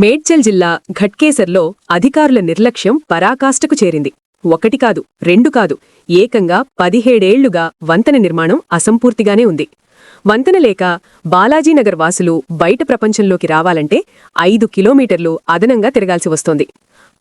మేడ్చల్ జిల్లా ఘట్కేసర్లో అధికారుల నిర్లక్ష్యం పరాకాష్ఠకు చేరింది. ఒకటి కాదు రెండు కాదు ఏకంగా పదిహేడేళ్ళుగా వంతెన నిర్మాణం అసంపూర్తిగానే ఉంది. వంతెన లేక బాలాజీనగర్ వాసులు బయట ప్రపంచంలోకి రావాలంటే ఐదు కిలోమీటర్లు అదనంగా తిరగాల్సి వస్తోంది.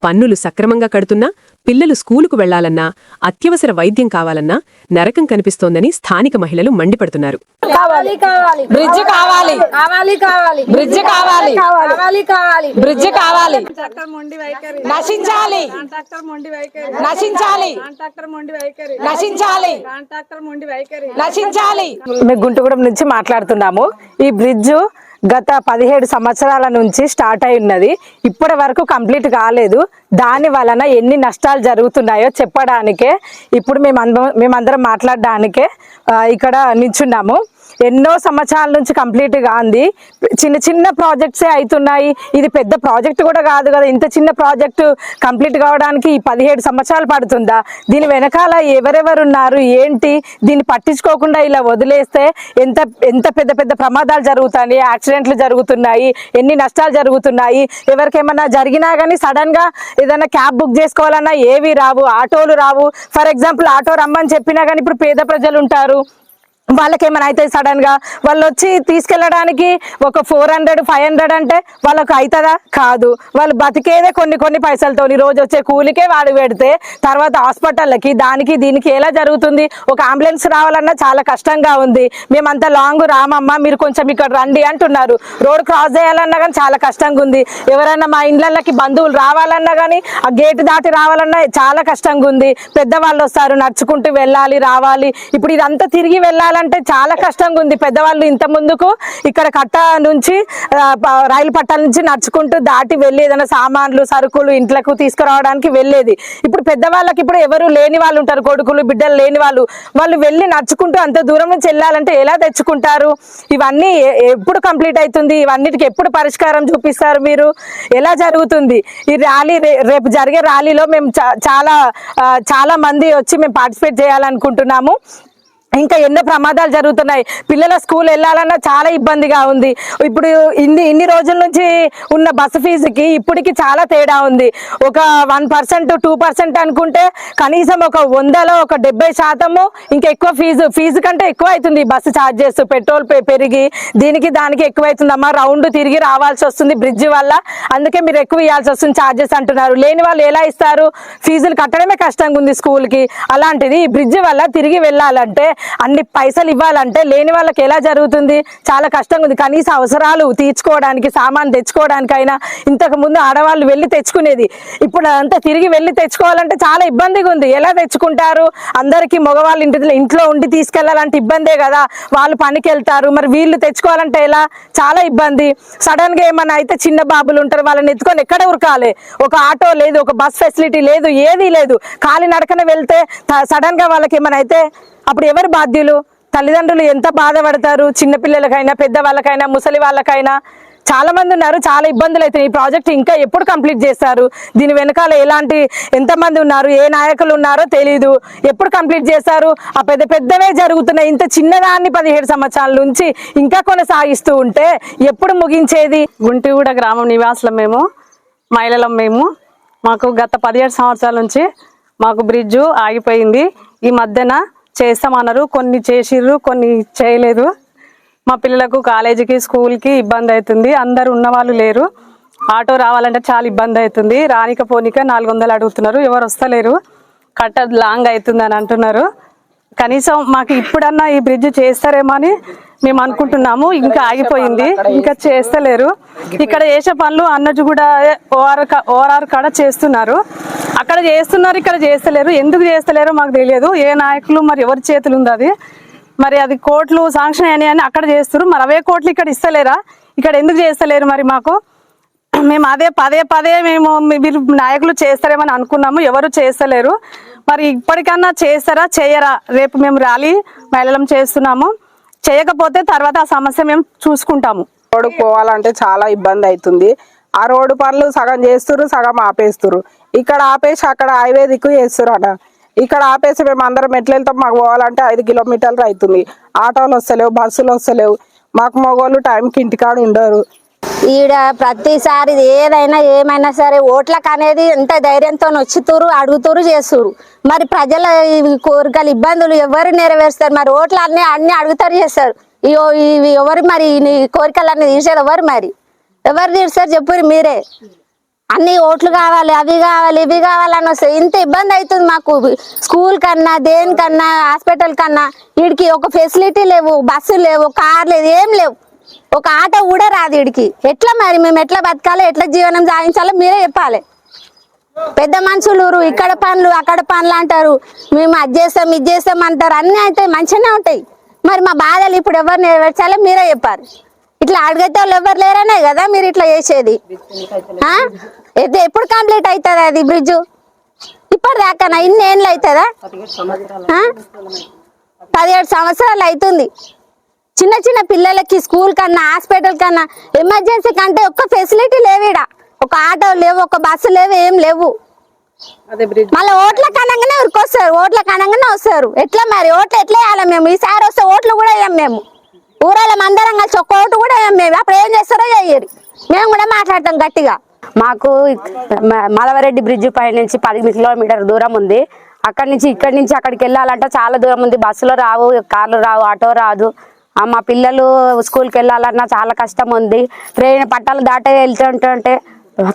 పన్నులు సక్రమంగా కడుతున్నా పిల్లలు స్కూలుకు వెళ్ళాలన్నా అత్యవసర వైద్యం కావాలన్నా నరకం కనిపిస్తోందని స్థానిక మహిళలు మండిపడుతున్నారు. కావాలి కావాలి. బ్రిడ్జ్ కావాలి. కావాలి కావాలి. బ్రిడ్జ్ కావాలి. కావాలి కావాలి. బ్రిడ్జ్ కావాలి. కాంట్రాక్టర్ మొండి వైఖరి. నశించాలి. కాంట్రాక్టర్ మొండి వైఖరి. నశించాలి. కాంట్రాక్టర్ మొండి వైఖరి. నశించాలి. కాంట్రాక్టర్ మొండి వైఖరి. నశించాలి. మేము గుంటుగూడెం నుంచి మాట్లాడుతున్నాము. ఈ బ్రిడ్జ్ గత పదిహేడు సంవత్సరాల నుంచి స్టార్ట్ అయి ఉన్నది. ఇప్పటి వరకు కంప్లీట్ కాలేదు. దాని వలన ఎన్ని నష్టాలు జరుగుతున్నాయో చెప్పడానికే ఇప్పుడు మేము మేమందరం మాట్లాడడానికే ఇక్కడ నిల్చున్నాము ఎన్నో సంవత్సరాల నుంచి కంప్లీట్ కాంది చిన్న చిన్న ప్రాజెక్ట్సే అవుతున్నాయి ఇది పెద్ద ప్రాజెక్ట్ కూడా కాదు కదా. ఇంత చిన్న ప్రాజెక్టు కంప్లీట్ కావడానికి ఈ పదిహేడు సంవత్సరాలు పడుతుందా? దీని వెనకాల ఎవరెవరు ఉన్నారు ఏంటి? దీన్ని పట్టించుకోకుండా ఇలా వదిలేస్తే ఎంత ఎంత పెద్ద పెద్ద ప్రమాదాలు జరుగుతాయి? యాక్సిడెంట్లు జరుగుతున్నాయి. ఎన్ని నష్టాలు జరుగుతున్నాయి? ఎవరికేమన్నా జరిగినా కానీ సడన్గా ఏదైనా క్యాబ్ బుక్ చేసుకోవాలన్నా ఏవి రావు. ఆటోలు రావు. ఫర్ ఎగ్జాంపుల్ ఆటో రమ్మని చెప్పినా కానీ ఇప్పుడు పేద ప్రజలు ఉంటారు. వాళ్ళకి ఏమైనా అయితే సడన్గా వాళ్ళు వచ్చి తీసుకెళ్ళడానికి ఒక ఫోర్ హండ్రెడ్ ఫైవ్ హండ్రెడ్ అంటే వాళ్ళకు అవుతుందా కాదు. వాళ్ళు బతికేదే కొన్ని కొన్ని పైసలతో రోజు వచ్చే కూలికే వాడు పెడితే తర్వాత హాస్పిటల్కి దానికి దీనికి ఎలా జరుగుతుంది? ఒక అంబులెన్స్ రావాలన్నా చాలా కష్టంగా ఉంది. మేమంతా లాంగ్ రామమ్మ మీరు కొంచెం ఇక్కడ రండి అంటున్నారు. రోడ్ క్రాస్ చేయాలన్నా కానీ చాలా కష్టంగా ఉంది. ఎవరైనా మా ఇండ్లకి బంధువులు రావాలన్నా కానీ ఆ గేట్ దాటి రావాలన్నా చాలా కష్టంగా ఉంది. పెద్దవాళ్ళు వస్తారు నడుచుకుంటూ వెళ్ళాలి రావాలి. ఇప్పుడు ఇదంతా తిరిగి వెళ్ళాలి? కట్టాలంటే చాలా కష్టంగా ఉంది పెద్దవాళ్ళు ఇంత ముందుకు ఇక్కడ కట్ట నుంచి రైలు పట్టాల నుంచి నడుచుకుంటూ దాటి వెళ్ళి ఏదైనా సామాన్లు సరుకులు ఇంట్లకు తీసుకురావడానికి వెళ్ళేది. ఇప్పుడు పెద్దవాళ్ళకి ఇప్పుడు ఎవరు లేని వాళ్ళు ఉంటారు కొడుకులు బిడ్డలు లేని వాళ్ళు. వాళ్ళు వెళ్ళి నడుచుకుంటూ అంత దూరం నుంచి వెళ్ళాలంటే ఎలా తెచ్చుకుంటారు? ఇవన్నీ ఎప్పుడు కంప్లీట్ అవుతుంది? ఇవన్నిటికి ఎప్పుడు పరిష్కారం చూపిస్తారు మీరు? ఎలా జరుగుతుంది? ఈ ర్యాలీ రేపు జరిగే ర్యాలీలో మేము చా- చాలా చాలా మంది వచ్చి మేము పార్టిసిపేట్ చేయాలనుకుంటున్నాము. ఇంకా ఎన్నో ప్రమాదాలు జరుగుతున్నాయి. పిల్లల స్కూల్ వెళ్ళాలన్నా చాలా ఇబ్బందిగా ఉంది. ఇప్పుడు ఇన్ని ఇన్ని రోజుల నుంచి ఉన్న బస్సు ఫీజుకి ఇప్పటికి చాలా తేడా ఉంది. ఒక వన్ పర్సెంట్ టూ పర్సెంట్ అనుకుంటే కనీసం ఒక వందలో ఒక డెబ్బై శాతము ఇంకా ఎక్కువ ఫీజు ఫీజు కంటే ఎక్కువ అవుతుంది బస్సు ఛార్జెస్ పెట్రోల్ పెరిగి దీనికి దానికి ఎక్కువ అవుతుందమ్మా రౌండ్ తిరిగి రావాల్సి వస్తుంది బ్రిడ్జ్ వల్ల. అందుకే మీరు ఎక్కువ ఇవ్వాల్సి వస్తుంది ఛార్జెస్ అంటున్నారు. లేని వాళ్ళు ఎలా ఇస్తారు? ఫీజులు కట్టడమే కష్టంగా ఉంది స్కూల్కి. అలాంటిది ఈ బ్రిడ్జ్ వల్ల తిరిగి వెళ్ళాలంటే అన్ని పైసలు ఇవ్వాలంటే లేని వాళ్ళకి ఎలా జరుగుతుంది? చాలా కష్టంగా ఉంది. కనీస అవసరాలు తీర్చుకోవడానికి సామాన్ తెచ్చుకోవడానికైనా ఇంతకు ముందు ఆడవాళ్ళు వెళ్ళి తెచ్చుకునేది. ఇప్పుడు అంతా తిరిగి వెళ్ళి తెచ్చుకోవాలంటే చాలా ఇబ్బందిగా ఉంది. ఎలా తెచ్చుకుంటారు? అందరికీ మగవాళ్ళు ఇంటి ఇంట్లో ఉండి తీసుకెళ్ళాలంటే ఇబ్బందే కదా. వాళ్ళు పనికి వెళ్తారు. మరి వీళ్ళు తెచ్చుకోవాలంటే ఎలా? చాలా ఇబ్బంది. సడన్గా ఏమన్నా అయితే చిన్న బాబులు ఉంటారు వాళ్ళని ఎత్తుకొని ఎక్కడ ఉరకాలి? ఒక ఆటో లేదు ఒక బస్ ఫెసిలిటీ లేదు ఏదీ లేదు. కాలి నడకన వెళ్తే సడన్గా వాళ్ళకి ఏమైనా అయితే అప్పుడు ఎవరు బాధ్యులు? తల్లిదండ్రులు ఎంత బాధపడతారు? చిన్నపిల్లలకైనా పెద్దవాళ్ళకైనా ముసలి వాళ్ళకైనా? చాలా మంది ఉన్నారు చాలా ఇబ్బందులు అవుతున్నాయి. ఈ ప్రాజెక్ట్ ఇంకా ఎప్పుడు కంప్లీట్ చేస్తారు? దీని వెనకాల ఎలాంటి ఎంతమంది ఉన్నారు? ఏ నాయకులు ఉన్నారో తెలీదు. ఎప్పుడు కంప్లీట్ చేస్తారు? ఆ పెద్ద పెద్దవే జరుగుతున్నాయి. ఇంత చిన్నదాన్ని పదిహేడు సంవత్సరాల నుంచి ఇంకా కొనసాగిస్తూ ఉంటే ఎప్పుడు ముగించేది? గుంటిగూడ గ్రామం నివాసులం మేము మహిళలం మేము. మాకు గత పదిహేడు సంవత్సరాల నుంచి మాకు బ్రిడ్జు ఆగిపోయింది. ఈ మధ్యన చేస్తామన్నారు. కొన్ని చేసిర్రు కొన్ని చేయలేదు. మా పిల్లలకు కాలేజీకి స్కూల్కి ఇబ్బంది అవుతుంది. అందరు ఉన్నవాళ్ళు లేరు. ఆటో రావాలంటే చాలా ఇబ్బంది అవుతుంది. రానిక పోనిక నాలుగు వందలు అడుగుతున్నారు. ఎవరు వస్తలేరు. కట్ట లాంగ్ అవుతుంది అని అంటున్నారు. కనీసం మాకు ఇప్పుడన్నా ఈ బ్రిడ్జ్ చేస్తారేమో అని మేము అనుకుంటున్నాము ఇంకా ఆగిపోయింది ఇంకా చేస్తలేరు. ఇక్కడ చేసే పనులు అన్నట్టు కూడా ఓఆర్ ఓఆర్ఆర్ కాడ చేస్తున్నారు. అక్కడ చేస్తున్నారు ఇక్కడ చేస్తలేరు. ఎందుకు చేస్తలేరో మాకు తెలియదు. ఏ నాయకులు మరి ఎవరి చేతులు ఉంది అది? మరి అది కోట్లు శాంక్షన్ అయినాయి అని అక్కడ చేస్తారు. మరి అవే కోట్లు ఇక్కడ ఇస్తలేరా? ఇక్కడ ఎందుకు చేస్తలేరు మరి మాకు? మేము అదే పదే పదే మేము మీరు నాయకులు చేస్తారేమని అనుకున్నాము ఎవరు చేస్తలేరు. మరి ఇప్పటికన్నా చేస్తారా చేయరా? రేపు మేము ర్యాలీ మహిళలం చేస్తున్నాము. చేయకపోతే తర్వాత ఆ సమస్య మేము చూసుకుంటాము. రోడ్డు పోవాలంటే చాలా ఇబ్బంది అవుతుంది. ఆ రోడ్డు పనులు సగం చేస్తురు సగం ఆపేస్తురు ఇక్కడ ఆపేసి అక్కడ హైవే దిక్కు చేస్తురు అట ఇక్కడ ఆపేసి మేము అందరం ఎట్లా వెళ్తాం మాకు పోవాలంటే ఐదు కిలోమీటర్లు అవుతుంది. ఆటోలు వస్తలేవు బస్సులు వస్తలేవు. మాకు మగవాళ్ళు టైంకి ఇంటికాడ ఉండరు. ఈడ ప్రతిసారి ఏదైనా ఏమైనా సరే ఓట్లకు అనేది ఎంత ధైర్యంతో వచ్చుతురు అడుగుతురు చేస్తురు. మరి ప్రజల ఇవి కోరికలు ఇబ్బందులు ఎవరు నెరవేరుస్తారు? మరి ఓట్లు అన్ని అన్ని అడుగుతారు చేస్తారు. ఇవి ఇవి ఎవరు మరి నీ కోరికలు అన్ని తీసేది ఎవరు మరి? ఎవరు తీరుస్తారు చెప్పురు మీరే. అన్ని ఓట్లు కావాలి అవి కావాలి ఇవి కావాలని వస్తాయి ఇంత ఇబ్బంది అవుతుంది మాకు. స్కూల్ కన్నా దేనికన్నా హాస్పిటల్ కన్నా వీడికి ఒక ఫెసిలిటీ లేవు బస్సు లేవు కార్ లేదు ఏం లేవు. ఒక ఆట కూడా రాదు వీడికి ఎట్లా మరి? మేము ఎట్లా బతకాలి? ఎట్లా జీవనం సాగించాలో మీరే చెప్పాలి. పెద్ద మనుషులు ఊరు ఇక్కడ పనులు అక్కడ పనులు అంటారు. మేము అది చేస్తాం ఇది చేస్తాం అంటారు. అన్నీ అయితే మంచిగానే ఉంటాయి. మరి మా బాధలు ఇప్పుడు ఎవరు నెరవేర్చాలో మీరే చెప్పారు ఇట్లా అడిగితే వాళ్ళు ఎవరు లేరనే కదా మీరు ఇట్లా చేసేది. అయితే ఎప్పుడు కంప్లీట్ అవుతుంది అది బ్రిడ్జ్? ఇప్పటిదాకా ఇన్ని ఏళ్ళు అవుతుందా? పదిహేడు సంవత్సరాలు అవుతుంది. చిన్న చిన్న పిల్లలకి స్కూల్ కన్నా హాస్పిటల్ కన్నా ఎమర్జెన్సీ కంటే ఒక్క ఫెసిలిటీ లేవిడ ఒక ఆటో లేవు ఒక బస్సు లేవు ఏం లేవు. మళ్ళీ ఓట్ల కనంగానే ఉరికొస్తారు ఓట్ల కనంగానే వస్తారు. ఎట్లా మరి? ఓట్లు ఎట్లా వేయాలి మేము? ఈసారి వస్తే ఓట్లు కూడా వేయం మేము. ఊరాల మందరం కలిసి ఒక్క ఓటు కూడా వేయం మేము. అప్పుడు ఏం చేస్తారో చెయ్యరు మేము కూడా మాట్లాడతాం గట్టిగా. మాకు మ- మాధవరెడ్డి బ్రిడ్జ్ పై నుంచి పది కిలోమీటర్ దూరం ఉంది. అక్కడి నుంచి ఇక్కడి నుంచి అక్కడికి వెళ్ళాలంటే చాలా దూరం ఉంది. బస్సులు రావు కార్లు రావు ఆటో రాదు. మా పిల్లలు స్కూల్కి వెళ్ళాలన్నా చాలా కష్టం ఉంది. ట్రైన్ పట్టాలు దాటే వెళ్తుంటుంటే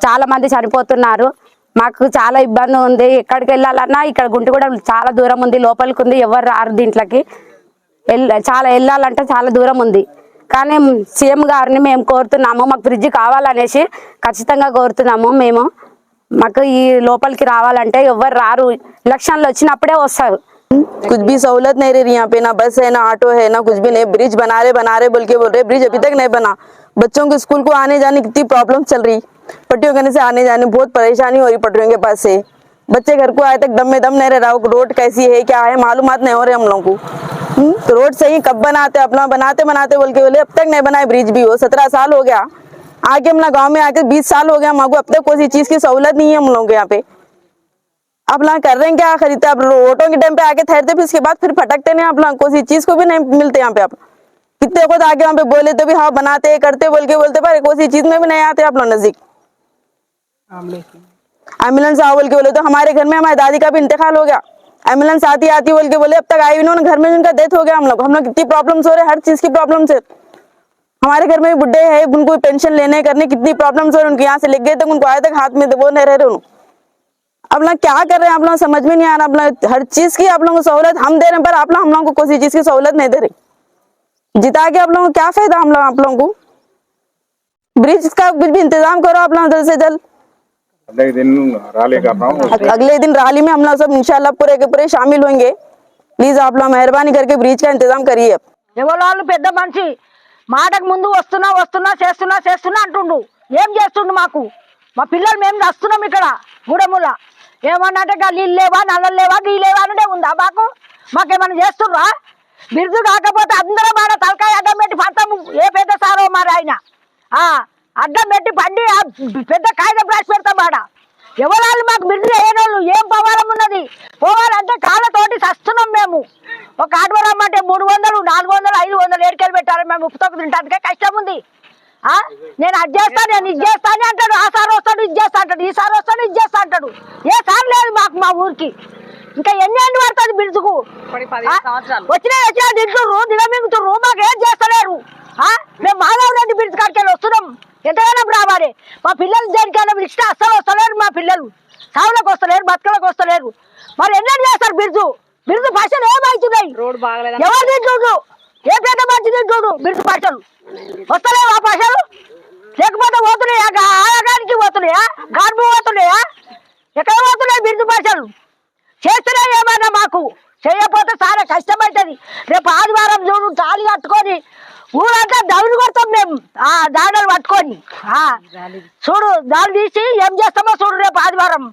చాలా మంది చనిపోతున్నారు. మాకు చాలా ఇబ్బంది ఉంది. ఎక్కడికి వెళ్ళాలన్నా ఇక్కడ గుంటగూడ చాలా దూరం ఉంది. లోపలికి ఉంది. ఎవరు రారు దీంట్లోకి. చాలా వెళ్ళాలంటే చాలా దూరం ఉంది. కానీ సీఎం గారిని మేము కోరుతున్నాము. మాకు ఫ్రిడ్జ్ కావాలనేసి ఖచ్చితంగా కోరుతున్నాము మేము. మాకు ఈ లోపలికి రావాలంటే ఎవరు రారు. ఎలక్షన్లు వచ్చినప్పుడే వస్తారు. कुछ भी सहूलत नहीं रह रही यहाँ पे ना बस है ना ऑटो है ना कुछ भी नहीं। ब्रिज बना रहे बना रहे बोल के बोल रहे ब्रिज अभी तक नहीं बना। बच्चों को स्कूल को आने जाने कितनी प्रॉब्लम चल रही। पट्टियों करने से आने जाने बहुत परेशानी हो रही पटरियों के पास से। बच्चे घर को आए तक दम में दम नहीं रह रहा रोड कैसी है क्या है मालूमात नहीं हो रहे हम लोग को। हम्म, तो रोड सही कब बनाते अपना बनाते बनाते बोल के बोले अब तक नहीं बनाए ब्रिज भी हो सत्रह साल हो गया। आके अपना गाँव में आके बीस साल हो गया हमको अब तक कोई चीज़ की सहूलत नहीं है हम लोग के यहाँ पे। लोग कर रहे हैं क्या? खरीदते आप ऑटो के टाइम पे आके ठहरते, फिर उसके बाद फिर फटकते नहीं आप लोग किसी चीज़ को भी नहीं मिलते यहाँ पे आप। कितने को तो आगे वहाँ पे बोले तो भी हाँ बनाते, करते, बोल के बोलते, पर कोई चीज़ में भी नहीं आते आप लोग नज़दीक। एंबुलेंस आओ बोल के बोले तो हमारे घर में हमारी दादी का भी इंतकाल हो गया। एंबुलेंस आती आती बोल के बोले, अब तक आई भी उन्होंने घर में उनका डेथ हो गया हम लोग। हम लोग कितनी प्रॉब्लम्स हो रहे हर चीज़ की प्रॉब्लम से हमारे घर में भी बुढ़े हैं, उनको पेंशन लेने करने कितनी प्रॉब्लम्स हो रही उनके यहाँ से लेके गए तक उनको आए तक हाथ में वो नहीं रह रहे उन्होंने आप लोग क्या कर रहे हैं आप लोग समझ में नहीं आ रहा आप लोग हर चीज की आप लोगों को सहूलत हम दे रहे हैं पर आप लोग हम लोगों को किसी चीज की सहूलत नहीं दे रहे जिता के आप लोगों को क्या फायदा हम लोग आप लोगों को ब्रिज का कुछ भी इंतजाम करो आप लोग जल्द से जल्द अगले दिन रैली कर रहा हूँ अग- अगले दिन रैली में हम लोग सब इंशाल्लाह पूरे के पूरे शामिल होंगे प्लीज आप लोग मेहरबानी करके ब्रिज का इंतजाम करिए अब ఎవరు వాళ్ళు పెద్ద మనిషి మాటకు ముందు వస్తున్నా వస్తున్నా చేస్తున్నా చేస్తున్నా అంటుండు ఏం చేస్తుండు మాకు మా పిల్లలు మేము వస్తున్నాం ఇక్కడ గూడెముల ఏమన్నంటే గా నీళ్ళు లేవా నల్లలు లేవా గీ లేవా అంటే ఉందా మాకు? మాకేమన్నా చేస్తుర్రా బిరుదు కాకపోతే అందరం ఆడ తలకాయ అడ్డం పెట్టి పడతాము ఏ పెద్ద సారో మరి ఆయన? ఆ, అడ్డం పెట్టి పండి ఆ పెద్ద కాగితం రాసి పెడతాం ఆడ. ఎవరాళ్ళు మాకు బిరుదు వేయనోళ్ళు ఏం పోవాలం ఉన్నది? పోవాలంటే కాళ్ళతోటి చస్తున్నాం మేము. ఒక ఆటో రమ్మంటే మూడు వందలు నాలుగు వందలు ఐదు వందలు ఏడుకెళ్ళి పెట్టాలి మేము ఉప్పుతోకు తింటానికే కష్టం ఉంది. నేను అది చేస్తాను నేను ఇది చేస్తాను అంటాడు. ఆ సార్ వస్తాడు ఇది చేస్తా అంటాడు ఈ సార్ వస్తాడు ఇది చేస్తా అంటాడు. ఏ సార్ లేదు మాకు మా ఊరికి. ఇంకా ఎన్ని ఏళ్ళు పడుతుంది ఆ? వచ్చినా వచ్చినా తింటుర్రు దిగమింగుతుర్రు మాకు ఏం చేస్తలేరు. ఆ? మేము మాధవ్ రెడ్డి బిరుదు కాడికి వస్తున్నాం. ఎంతగానో రావాలి మా పిల్లలు దేనికైనా ఇష్టం అస్సలు వస్తలేరు మా పిల్లలు. సావులకు వస్తలేరు బతుకలకు వస్తలేరు. మరి ఎన్నెన్ని చేస్తారు బిరుదు బిరుదు భాషలు ఏమవుతున్నాయి ఎవరు తింటుండ్రు ఏ పెద్ద మంచి తింటుండు బిరుదు భాషలు వస్తలేవు ఆ భాషలు లేకపోతే పోతున్నాయా? ఆయాగానికి పోతున్నాయా? గార్బు పోతున్నాయా? ఎక్కడ పోతున్నాయి బిరుదు భాషలు చేస్తేనే ఏమన్నా మాకు. చేయకపోతే చాలా కష్టమవుతుంది రేపు ఆదివారం చూడు తాళి కట్టుకొని ఊరంతా దౌడు కొడతాం మేము. ఆ దాడలు పట్టుకొని. చూడు దాడి తీసి ఏం చేస్తామో చూడు రేపు ఆదివారం.